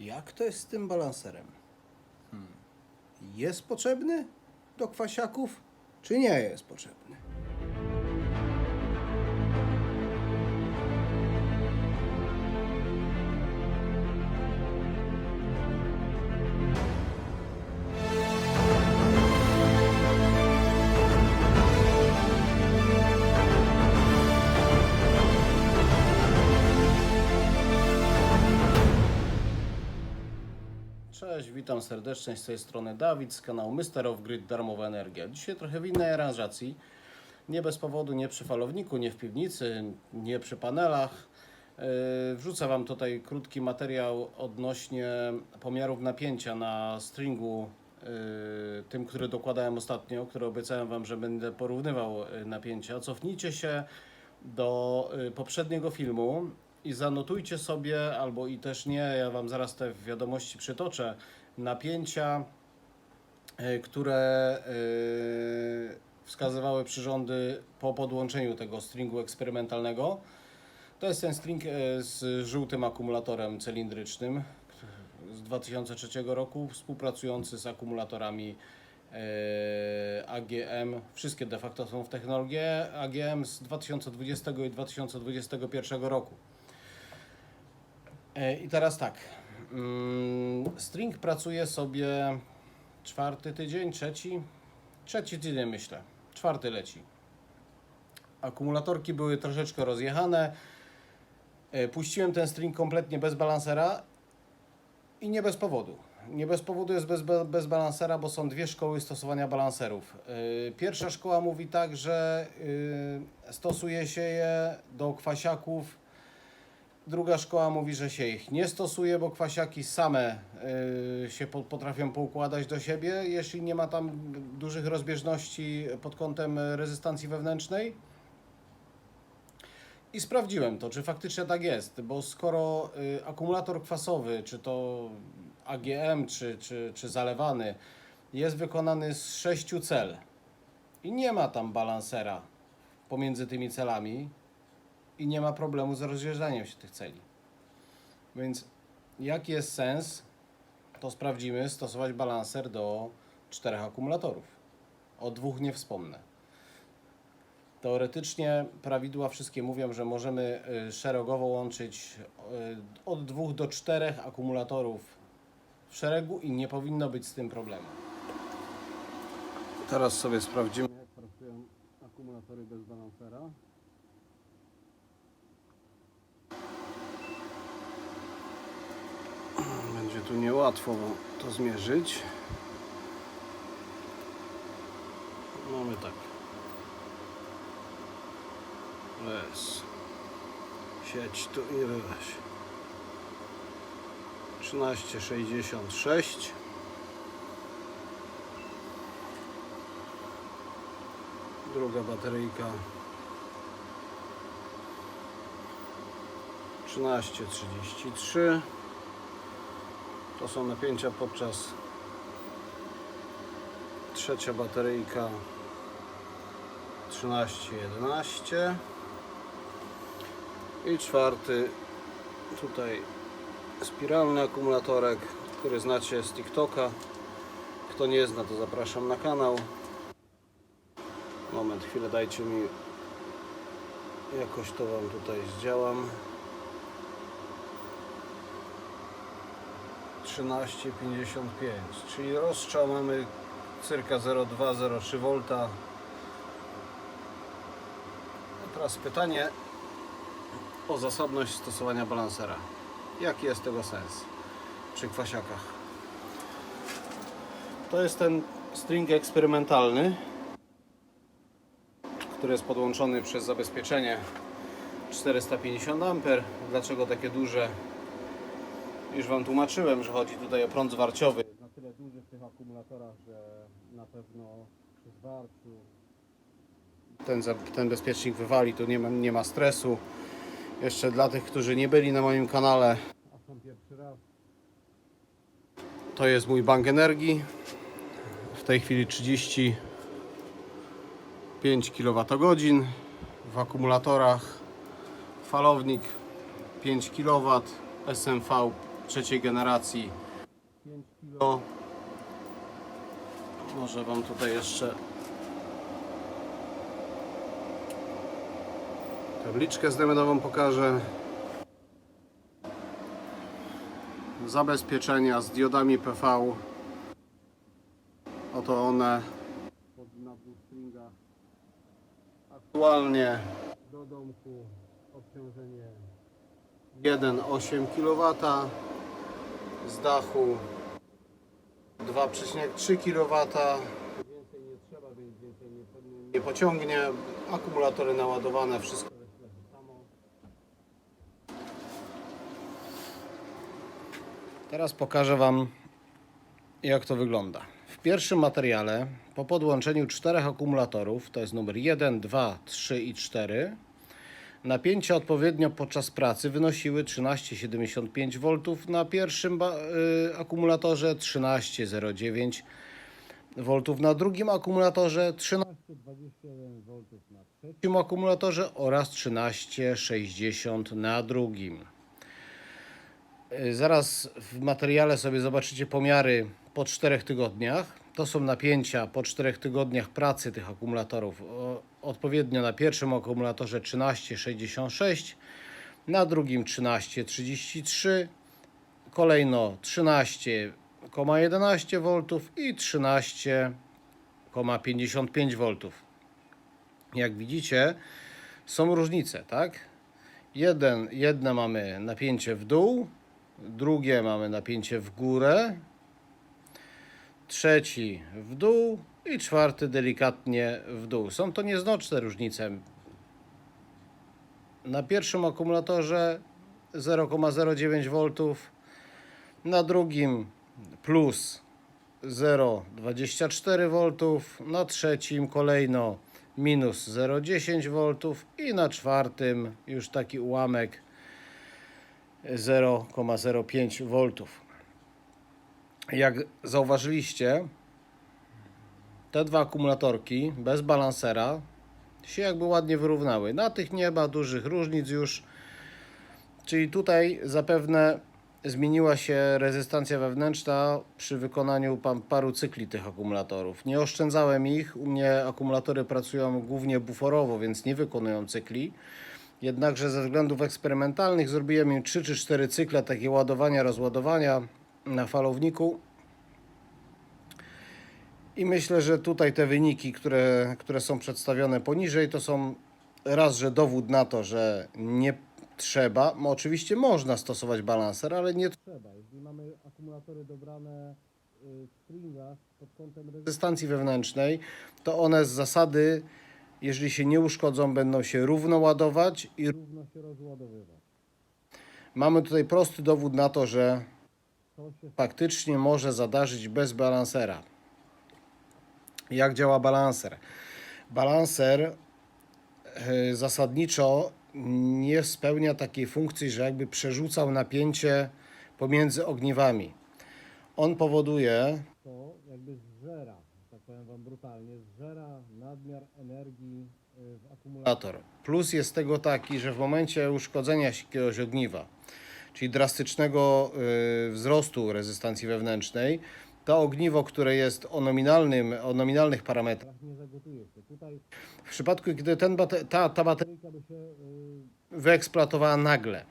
Jak to jest z tym balanserem? Hmm. Jest potrzebny do kwasiaków, czy nie jest potrzebny? Witam serdecznie z tej strony Dawid z kanału Mr. of Grid Darmowa Energia. Dzisiaj trochę w innej aranżacji. Nie bez powodu, nie przy falowniku, nie w piwnicy, nie przy panelach. Yy, Wrzucę Wam tutaj krótki materiał odnośnie pomiarów napięcia na stringu, yy, tym, który dokładałem ostatnio, który obiecałem Wam, że będę porównywał yy, napięcia. Cofnijcie się do poprzedniego filmu i zanotujcie sobie, albo i też nie, ja Wam zaraz te wiadomości przytoczę, napięcia, y, które y, wskazywały przyrządy po podłączeniu tego stringu eksperymentalnego. To jest ten string y, z żółtym akumulatorem cylindrycznym z 2003 roku, współpracujący z akumulatorami e, AGM. Wszystkie de facto są w technologii AGM z 2020 i 2021 roku. E, I teraz tak. Mm, String pracuje sobie czwarty tydzień, trzeci, trzeci tydzień myślę. Czwarty leci. Akumulatorki były troszeczkę rozjechane. E, Puściłem ten string kompletnie bez balansera i nie bez powodu. Nie bez powodu jest bez, be- bez balansera, bo są dwie szkoły stosowania balanserów. Yy, Pierwsza szkoła mówi tak, że yy, stosuje się je do kwasiaków. Druga szkoła mówi, że się ich nie stosuje, bo kwasiaki same yy, się po, potrafią poukładać do siebie, jeśli nie ma tam dużych rozbieżności pod kątem rezystancji wewnętrznej. I sprawdziłem to, czy faktycznie tak jest, bo skoro y, akumulator kwasowy, czy to AGM, czy, czy, czy zalewany, jest wykonany z sześciu cel i nie ma tam balansera pomiędzy tymi celami i nie ma problemu z rozjeżdżaniem się tych celi. Więc jaki jest sens, to sprawdzimy, stosować balanser do czterech akumulatorów. O dwóch nie wspomnę. Teoretycznie prawidła wszystkie mówią, że możemy y, szeregowo łączyć y, od dwóch do czterech akumulatorów w szeregu i nie powinno być z tym problemu. Teraz sobie sprawdzimy, jak pracują akumulatory bez balansera. Będzie tu niełatwo to zmierzyć. Mamy tak. Jest. Sieć tu i wywaś. 1366 Druga bateryjka 1333 To są napięcia podczas Trzecia bateryjka 1311 i czwarty tutaj spiralny akumulatorek, który znacie z TikToka. Kto nie zna, to zapraszam na kanał. Moment, chwilę dajcie mi. Jakoś to Wam tutaj zdziałam. 13,55, czyli rozstrzał mamy circa 0,2-0,3 V. A teraz pytanie o zasadność stosowania balansera. Jaki jest tego sens przy kwasiakach? To jest ten string eksperymentalny, który jest podłączony przez zabezpieczenie 450 A. Dlaczego takie duże? Już Wam tłumaczyłem, że chodzi tutaj o prąd zwarciowy. Jest na tyle duży w tych akumulatorach, że na pewno przy zwarciu ten, ten bezpiecznik wywali, tu nie ma, nie ma stresu. Jeszcze dla tych, którzy nie byli na moim kanale, a są pierwszy raz. To jest mój bank energii. W tej chwili 35 kWh w akumulatorach. Falownik 5 kW, SMV trzeciej generacji 5 kg. Może Wam tutaj jeszcze tabliczkę zdemedową pokażę. Zabezpieczenia z diodami PV. Oto one na dwóch stringach. Aktualnie do domku obciążenie 1,8 kW z dachu. 2,3 kW więcej nie trzeba, więc więcej nie, nie pociągnie akumulatory naładowane, wszystko. Teraz pokażę Wam jak to wygląda. W pierwszym materiale po podłączeniu czterech akumulatorów, to jest numer 1, 2, 3 i 4, napięcia odpowiednio podczas pracy wynosiły 13,75 V na pierwszym y, akumulatorze, 13,09 V na drugim akumulatorze, 13,21 V na trzecim akumulatorze oraz 13,60 na drugim. Y, Zaraz w materiale sobie zobaczycie pomiary po 4 tygodniach. To są napięcia po 4 tygodniach pracy tych akumulatorów. Odpowiednio na pierwszym akumulatorze 13,66, na drugim 13,33, kolejno 13,11 V i 13,55 V. Jak widzicie, są różnice, tak? Jeden, jedne mamy napięcie w dół, drugie mamy napięcie w górę, trzeci w dół i czwarty delikatnie w dół. Są to nieznoczne różnice. Na pierwszym akumulatorze 0,09 V, na drugim plus 0,24 V, na trzecim kolejno minus 0,10 V i na czwartym już taki ułamek 0,05 V. Jak zauważyliście, te dwa akumulatorki bez balansera się jakby ładnie wyrównały. Na tych nie ma dużych różnic już. Czyli tutaj zapewne zmieniła się rezystancja wewnętrzna przy wykonaniu pa- paru cykli tych akumulatorów. Nie oszczędzałem ich. U mnie akumulatory pracują głównie buforowo, więc nie wykonują cykli. Jednakże ze względów eksperymentalnych zrobiłem im 3 czy 4 cykle takie ładowania, rozładowania na falowniku. I myślę, że tutaj te wyniki, które, które są przedstawione poniżej, to są raz, że dowód na to, że nie trzeba. Oczywiście można stosować balanser, ale nie trzeba. Jeśli mamy akumulatory dobrane w stringach pod kątem rezystancji wewnętrznej, to one z zasady, jeżeli się nie uszkodzą, będą się równo ładować i równo się rozładowywać. Mamy tutaj prosty dowód na to, że faktycznie może zadarzyć bez balansera. Jak działa balanser? Balanser e, zasadniczo nie spełnia takiej funkcji, że jakby przerzucał napięcie pomiędzy ogniwami. On powoduje. To jakby zżera, tak powiem Wam brutalnie, zżera nadmiar energii e, w akumulator. Plus jest tego taki, że w momencie uszkodzenia się jakiegoś ogniwa, czyli drastycznego y, wzrostu rezystancji wewnętrznej, to ogniwo, które jest o, nominalnym, o nominalnych parametrach, nie zagotuje się. Tutaj w przypadku, gdy ten bate, ta, ta bateryjka by się y, wyeksploatowała nagle,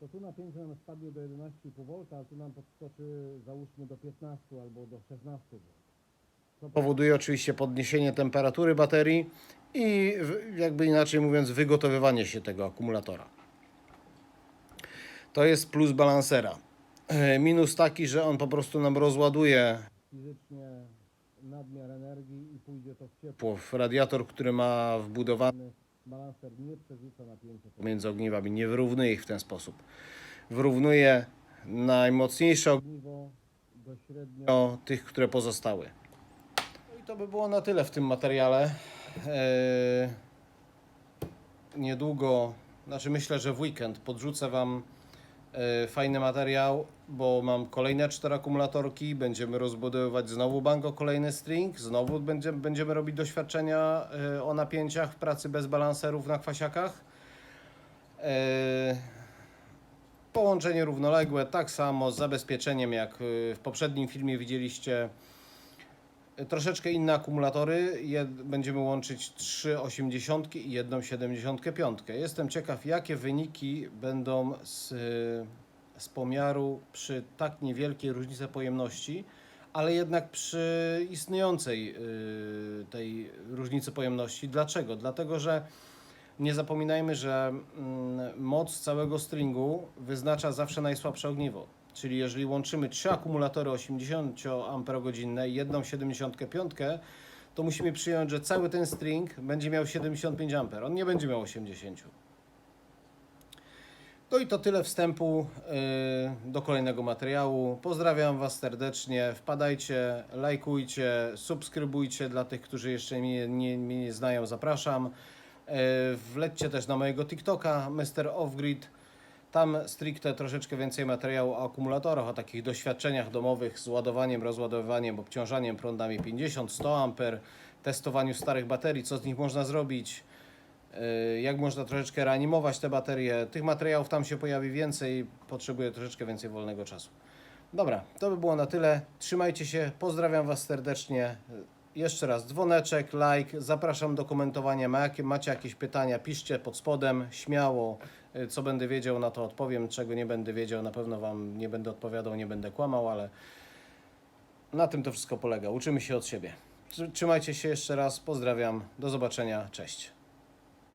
to tu napięcie nam spadnie do 11,5 V, a tu nam podskoczy załóżmy do 15 albo do 16 V. To powoduje oczywiście podniesienie temperatury baterii i jakby inaczej mówiąc wygotowywanie się tego akumulatora. To jest plus balansera. E, Minus taki, że on po prostu nam rozładuje fizycznie nadmiar energii i pójdzie to w ciepło. W radiator, który ma wbudowany balanser nie przerzuca napięcia pomiędzy ogniwami, nie wyrównuje ich w ten sposób. Wyrównuje najmocniejsze ogniwo do średnio tych, które pozostały. No i to by było na tyle w tym materiale. Eee, niedługo, znaczy myślę, że w weekend podrzucę Wam e, fajny materiał, bo mam kolejne cztery akumulatorki, będziemy rozbudowywać znowu bango kolejny string, znowu będziemy, będziemy robić doświadczenia e, o napięciach w pracy bez balanserów na kwasiakach. E, Połączenie równoległe, tak samo z zabezpieczeniem jak w poprzednim filmie widzieliście. Troszeczkę inne akumulatory. Jed, będziemy łączyć 3 80 i jedną 75. Jestem ciekaw, jakie wyniki będą z, z pomiaru przy tak niewielkiej różnicy pojemności, ale jednak przy istniejącej y, tej różnicy pojemności. Dlaczego? Dlatego, że nie zapominajmy, że mm, moc całego stringu wyznacza zawsze najsłabsze ogniwo. Czyli jeżeli łączymy trzy akumulatory 80 Ah i jedną 75, to musimy przyjąć, że cały ten string będzie miał 75 A. On nie będzie miał 80. No i to tyle wstępu yy, do kolejnego materiału. Pozdrawiam Was serdecznie. Wpadajcie, lajkujcie, subskrybujcie dla tych, którzy jeszcze mnie nie, mnie nie znają. Zapraszam. Yy, wlećcie też na mojego TikToka, Mr. Offgrid. Tam stricte troszeczkę więcej materiału o akumulatorach, o takich doświadczeniach domowych z ładowaniem, rozładowywaniem, obciążaniem prądami 50-100 A, testowaniu starych baterii, co z nich można zrobić, yy, jak można troszeczkę reanimować te baterie. Tych materiałów tam się pojawi więcej, potrzebuję troszeczkę więcej wolnego czasu. Dobra, to by było na tyle. Trzymajcie się, pozdrawiam Was serdecznie. Jeszcze raz dzwoneczek, like, zapraszam do komentowania. Macie jakieś pytania, piszcie pod spodem, śmiało. Y, Co będę wiedział, na to odpowiem. Czego nie będę wiedział, na pewno Wam nie będę odpowiadał, nie będę kłamał, ale na tym to wszystko polega. Uczymy się od siebie. Tr- Trzymajcie się jeszcze raz, pozdrawiam, do zobaczenia, cześć.